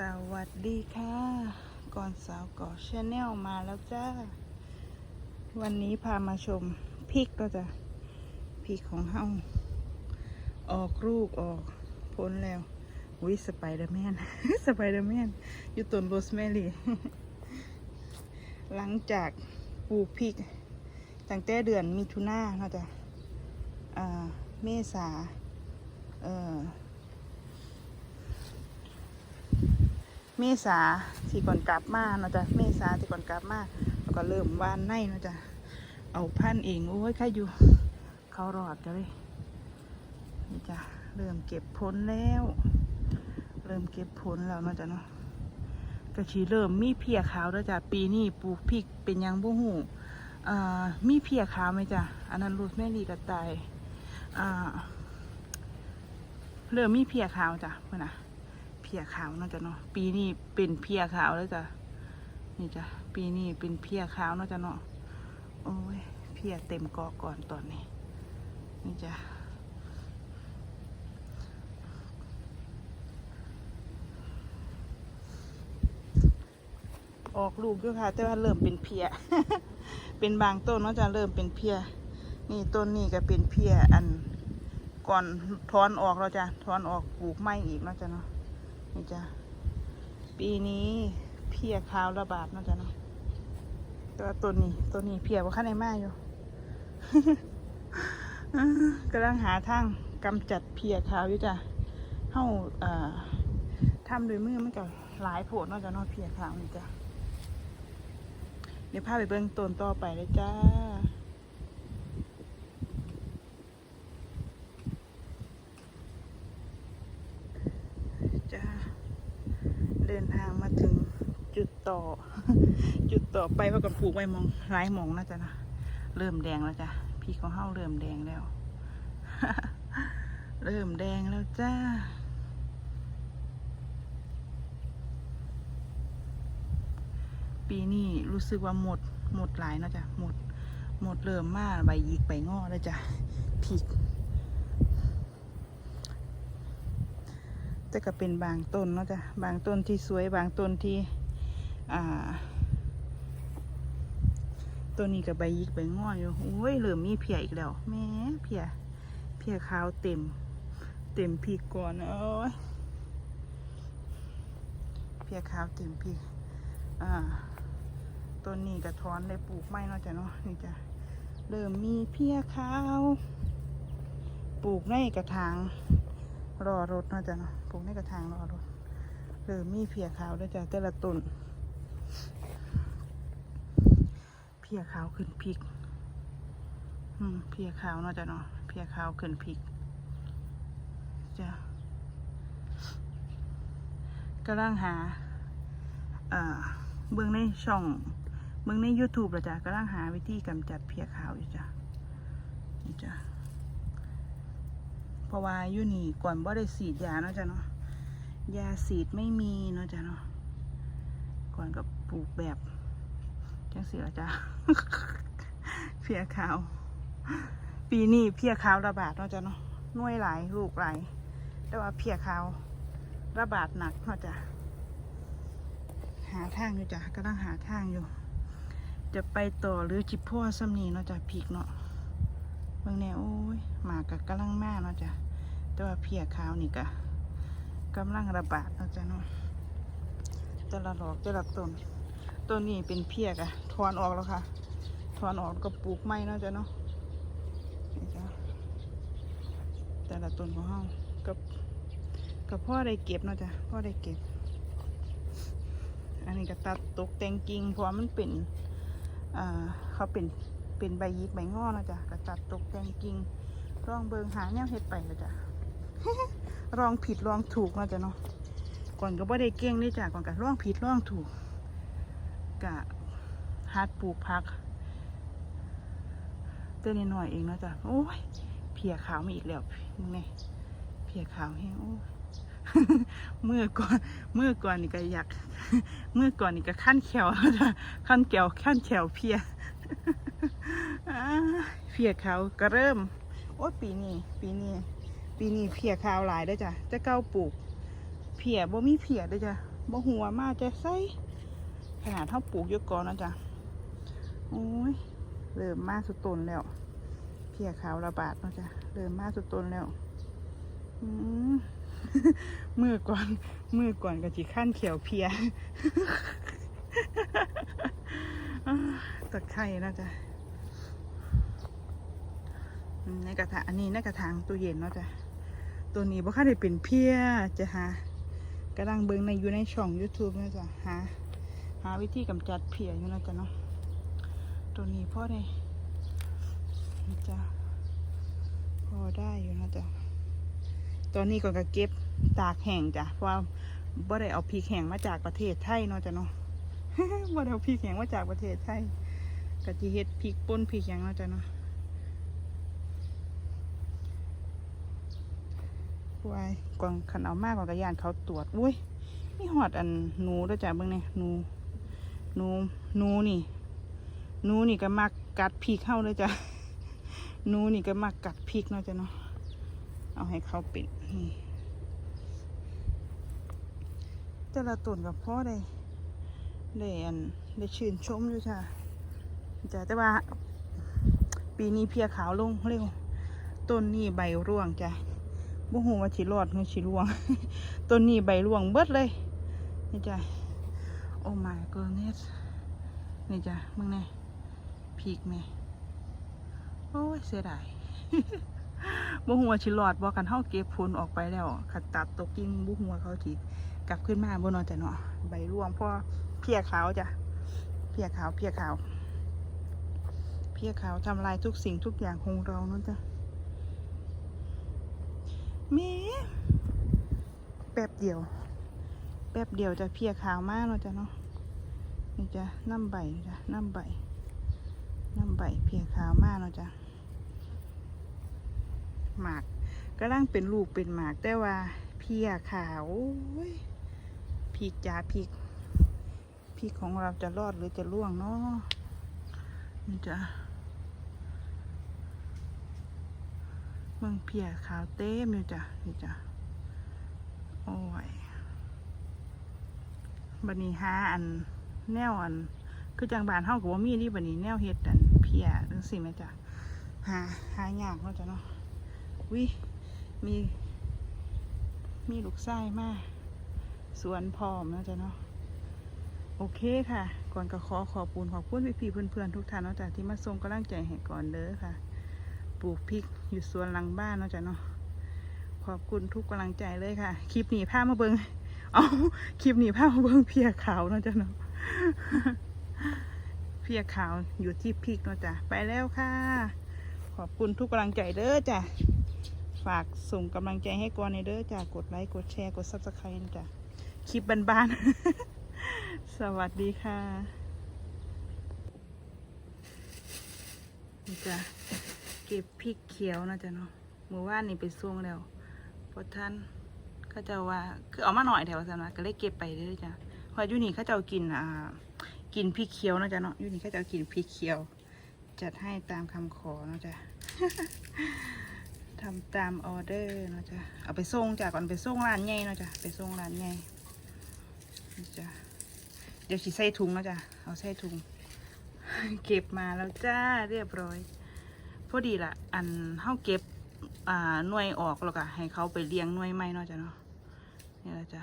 สวัสดีค่ะ ก่อนสาวก่อชาแนลมาแล้วจ้า วันนี้พามาชมพริกก็จะพริกของเฮาออกลูกออกพ้นแล้ววิสไปเดอร์แมน สไปเดอร์แมน อยู่ต้นโรสแมรี่ หลังจากปลูกพริกตั้งแต่เดือนมิถุนาเนาะจ้ะเมษา เอ่อ เมษาที่ก่อนกลับมาเนาะจ้ะเมษาที่ก่อนกลับมาแล้วก็เริ่มวานในเนาะจ้ะเอาพันเองโอ้ยใครอยู่ เขารอดกันเลยนี่จ้ะเริ่มเก็บผลแล้ว เริ่มเก็บผลแล้วเนาะจ้ะเนาะกระชีเริ่มมีเพียขาวแล้วจ้ะปีนี้ปลูกพริกเป็นยังบ่หูอ่ามีเพียขาวไหมจ้ะอันนั้นรูสแมรี่กระต่ายอ่าเริ่มมีเพียขาวจ้ะเพื่อนน่ะ เพียขาวเนาะจ้ะเนาะปีนี้เป็นเพียขาวแล้วจ้ะนี่จ้ะปีนี้เป็นเพียขาวเนาะจ้ะเนาะโอ้ยเพียเต็มกาะก่อนตอนนี้ นี่จ้ะออกลูกด้วยค่ะ แต่ว่าเริ่มเป็นเพีย เป็นบางต้นเนาะจะเริ่มเป็นเพีย นี่ต้นนี้ก็เป็นเพียอันก่อนถอนออกเราจะถอนออกปลูกไม้อีกเนาะจ้ะเนาะ นี่จ้ะปีนี้เพียขาวระบาดนาะจ้ะเนาะตัวต้นนี้ต้นนี้เพียว่าข้างในมาอยู่กำลังหาทางกำจัดเพียขาวอยู่จ้ะเฮาทำโดยมือมันก็หลายโผดเนาะจ้ะนาะเพียขาวนี่จ้ะเดี๋ยวพาไปเบิ่งต้นต่อไปเลยจ้าจ้าเดินทางมาถึงจุด ต่อ จุดต่อไปเพราะกันปลูกไว้มองหลายมองนะจ๊ะนะเริ่มแดงแล้วจ้ะพี่ของเฮาเริ่มแดงแล้ว เริ่มแดงแล้วจ้าปีนี้รู้สึกว่าหมดหมดหลายนาะจ้ะหมดหมดเริ่มมากใบยิกใบงอแล้วจ้ะพริกแต่ก็เป็นบางต้นเนาะจ้ะบางต้นที่สวยบางต้นที่ อ่าต้นนี้กับใบยิกใบงออยู่โอ้ยเหลือมีเพียอีกแล้วแม่เพียเพียขาวเต็ม เต็มพีกก่อนโอ้ยเพียขาวเต็มพีอ่าต้นนี้กระท้อนได้ปลูกไม้เนาะจ้ะเนาะนี่จ้ะเริ่มมีเพียขาวปลูกในกระถางรอรถเนาะจ้ะเนาะปลูกในกระถางรอรถเริ่มมีเพียขาวด้วยจ้ะแต่ละต้น เพียขาวขึ้นพริก อืมเพียขาวเนาะจ้ะเนาะเพียขาวขึ้นพริกจ้ะกำลังหา เอ่อ เบื้องในช่อง เบื้องใน YouTube ละจ้ะกำลังหาวิธีกำจัดเพียขาวอยู่จ้ะจ้ะเพราะว่าอยู่นี่ก่อนบ่ได้สีดยาเนาะจ้ะเนาะยาสีดไม่มีเนาะจ้ะเนาะก่อนก็ปลูกแบบจังสีละจ้ะ เพียขาว ปีนี้เพียขาวระบาดเนาะจ้ะเนาะน่วยหลายลูกหลายแต่ว่าเพียขาวระบาดหนักเนาะจ้ะหาทางอยู่จ้ะกำลังหาทางอยู่ จะไปต่อหรือจิบพ่อซ้ำนี้เนาะจ้ะพีกเนาะเบิ่งแน่โอ้ยหมากับกำลังแมาเนาะจ้ะแต่ว่าเพียขาวนี่กะกำลังระบาดเนาะจ้ะเนาะแต่ละดอกแต่ละต้นต้นนี้เป็นเพียกะถอนออกแล้วค่ะ ถอนออกก็ปลูกใหม่เนาะจ้ะเนาะนี่จ้ะแต่ละต้นของเฮากับกับพ่อได้เก็บเนาะจ้ะพ่อได้เก็บ อันนี้ก็ตัดตกแต่งกิ่งเพราะว่ามันเป็นอ่าเขาเป็นเป็นใบยิกใบงอนะจ๊ะกระจัดตกแต่งกิ่งลองเบิงหาแนวเฮ็ดไปนะจ๊ะลองผิดลองถูกนะจ๊ะเนาะก่อนก็บ่ได้เก่งนี่จ้ะก่อนก็ลองผิดลองถูกกะหัดปลูกผัก ต้นนิดหน่อยเองนะจ๊ะโอ้ยเพียขาวมาอีกแล้วมึงไงเพียขาวแห้งโอ้ยเมื่อก่อนเมื่อก่อนนี่ก็อยากเมื่อก่อนนี่ก็ขั้นแขวแล้วจ้ะขั้นแขวขั้นแขวเพียเพียขาวก็เริ่ม โอ้ยปีนี้ปีนี้ปีนี้เพียขาวหลายเด้จ้ะจะเก้าปลูกเพียบ่มีเพียเด้จ้ะบ่หัวมากจะใส่ขนาดเท่าปลูกเยอะก่อนนะจ๊ะโอ้ย เริ่มมาสุดต้นแล้ว เพียขาวระบาดเนาะจ๊ะเริ่มมาสุดต้นแล้วมือก่อน มือก่อนกับจีขั้นเขียวเพียตะไคร่นะจ๊ะในกระถางอันนี้ในกระถางตู้เย็นเนาะจ๊ะตัวนี้บ่ค่าได้เป็นเพียจะหากำลังเบิงในอยู่ในช่อง YouTube นะจ๊ะหาหาวิธีกำจัดเพียอยู่นะจ๊ะเนาะ ตัวนี้พ่อได้จ๊ะพอได้อยู่นะจ๊ะตอนนี้ก็ก็เก็บตากแห้งจ้ะเพราะว่าบ่ได้เอาพริกแห้งมาจากประเทศไทยเนาะจ้ะเนาะบ่ได้เอาพริกแห้งมาจากประเทศไทยก็จิเฮ็ดพริกป่นพริกแหยังเนาะจ้ะเนาะวายก่อนขันเอามากกว่ากระยานเขาตรวจอุ้ยมีหอดอันหนูด้วยจ้ะเบิ่งเนี่ยหนูหนูหนูนี่ หนูนี่ก็มักกัดพริกเข้าเลยจ้ะหนูนี่ก็มักกัดพริกเนาะจ้ะเนาะเอาให้เขาปิดนี่แต่ละต้นกับพ่อได้ได้อันได้ชื่นชมอยู่จ้ะจ้ะแต่ว่า ปีนี้เพียขาวลงเร็วต้นนี้ใบร่วงจ้ะบ่ฮู้ว่าสิรอดหรือสิร่วง ต้นนี้ใบร่วงเบิดเลยนี่จ้ะโอ้ my goodness นี่จ้ะมึงแน่ พีกแม่โอ้ยเสียดายบ่หัวาสิลอดบ่กันเฮาเก็บผลออกไปแล้วขัดตัดตกกิ่งบ่หัวเขาสิกลับขึ้นมาบ่เนอนจะเนาะใบร่วงเพราะเพียขาวจ้ะเพียขาวเพียขาว เพียขาวทำลายทุกสิ่งทุกอย่างของเราเนาะจ้ะม่แป๊บเดียว แป๊บเดียวจะเพียขาวมากเนาะจ้ะเนาะนี่จะน้ำใบจ้ะน้ำใบ ใบเพียขาวมากเนาะจ้ะหมากก็ร่างเป็นลูกเป็นหมากแต่ว่าเพียขาวพริกจ้าพริกพริกของเราจะรอดหรือจะร่วงเนาะนี่จ้ะเมืองเพียขาวเต็มอยู่จ้ะนี่จ้ะโอ้ยบันนี้หาอันแนวอัน คือจังบานเฮากับว่ามีนี่บันนี้แนวเฮ็ดอัน เพียจังสิแม่จ้ะหาหายากเนาะจ้ะเนาะวิมี มีลูกไส้มากสวนพร้อมนะจ๊ะเนาะโอเคค่ะ ก่อนก็ขอขอบคุณขอบคุณพี่ๆเพื่อนๆทุกท่านเนาะจ๊ะที่มาส่งกำลังใจให้ก่อนเด้อค่ะ ปลูกพริกอยู่สวนหลังบ้านเนาะจ๊ะเนาะขอบคุณทุกกำลังใจเลยค่ะ คลิปนี้ามาเบิงเอาคลิปนี้ามาเบิงเพียขาวเนาะจ๊ะเนาะ เพียขาวอยู่ที่พริกเนาะจ๊ะไปแล้วค่ะ ขอบคุณทุกกำลังใจเด้อจ้ะฝากส่งกำลังใจให้กอนในเด้อจ้ะกดไลค์กดแชร์กดซับสไครต์จ้ะคลิปบ้านๆ สวัสดีค่ะนี่จ้ะเก็บพริกเขียวนะจ๊ะเนาะเมื่อวานนี่ไปส่งแล้วเพราะท่านเขาจะว่าคือเอามาหน่อยแถวสันนะก็เลยเก็บไปเด้อจ้ะเพราะอยูนี่เขาเจะเอากินอ่า กินพริกเขียวนะจ๊ะเนาะยูนี่เขาเจะกินพริกเขียว จัดให้ตามคำขอนะจ๊ะทำตามออเดอร์นะจ๊ะเอาไปส่งจ้ะก่อนไปส่งร้านใหญ่นะจ๊ะไปส่งร้านใหญ่จ้ะเดี๋ยวฉีใส่ถุงนะจ๊ะเอาใส่ถุง เก็บมาแล้วจ้าเรียบร้อยพอดีละอันเฮาเก็บอ่าหน่วยออกแล้วก็ให้เขาไปเลี้ยงหน่วยใหม่เนาะจ๊ะเนาะนี่ละจ้ะ